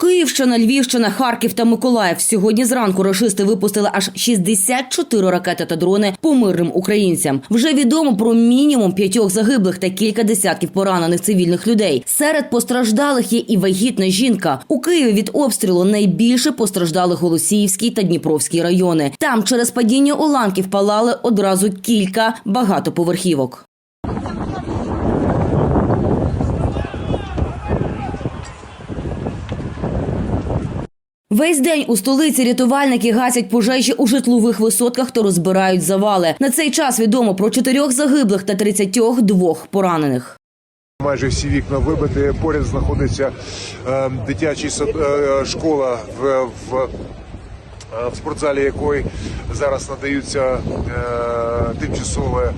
Київщина, Львівщина, Харків та Миколаїв. Сьогодні зранку рашисти випустили аж 64 ракети та дрони по мирним українцям. Вже відомо про мінімум п'ятьох загиблих та кілька десятків поранених цивільних людей. Серед постраждалих є і вагітна жінка. У Києві від обстрілу найбільше постраждали Голосіївський та Дніпровський райони. Там через падіння уламків палали одразу кілька багатоповерхівок. Весь день у столиці рятувальники гасять пожежі у житлових висотках та розбирають завали. На цей час відомо про чотирьох загиблих та 32 поранених. Майже всі вікна вибиті. Поряд знаходиться е, сад, е, школа, в, в, е, в спортзалі якої зараз надаються е, тимчасове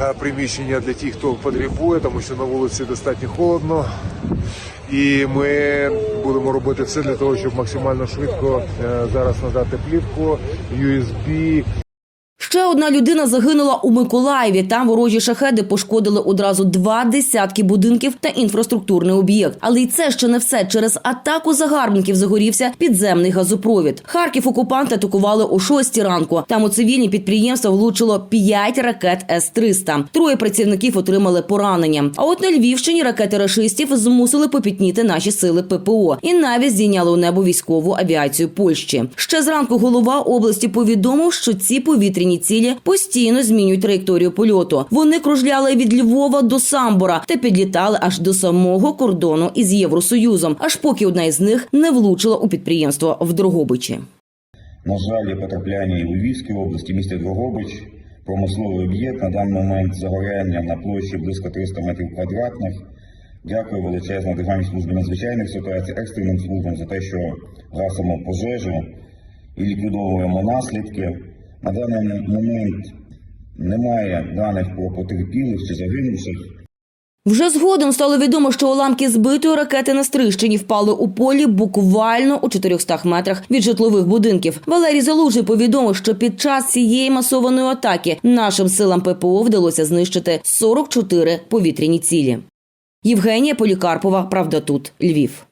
е, приміщення для тих, хто потребує, тому що на вулиці достатньо холодно. І ми будемо робити все для того, щоб максимально швидко е, зараз надати плівку, USB, Ще одна людина загинула у Миколаєві. Там ворожі шахеди пошкодили одразу два десятки будинків та інфраструктурний об'єкт. Але й це ще не все. Через атаку загарбників загорівся підземний газопровід. Харків окупанти атакували о 6 ранку. Там у цивільні підприємства влучило 5 ракет С-300. Троє працівників отримали поранення. А от на Львівщині ракети рашистів змусили попітніти наші сили ППО і навіть здійняли у небо військову авіацію Польщі. Ще зранку голова області повідомив, що ці повітряні цілі постійно змінюють траєкторію польоту. Вони кружляли від Львова до Самбора та підлітали аж до самого кордону із Євросоюзом, аж поки одна із них не влучила у підприємство в Дрогобичі. На жаль, є потрапляння і в Львівській області, місті Дрогобич. Промисловий об'єкт на даний момент загоряння на площі близько 300 метрів квадратних. Дякую величезно Державній службі надзвичайних ситуацій, екстреним службам за те, що гасимо пожежу і ліквідовуємо наслідки. На даний момент немає даних про потерпілих чи загинувших. Вже згодом стало відомо, що уламки збитої ракети на Стрищині впали у полі буквально у 400 метрах від житлових будинків. Валерій Залужний повідомив, що під час цієї масованої атаки нашим силам ППО вдалося знищити 44 повітряні цілі. Євгенія Полікарпова, правда тут, Львів.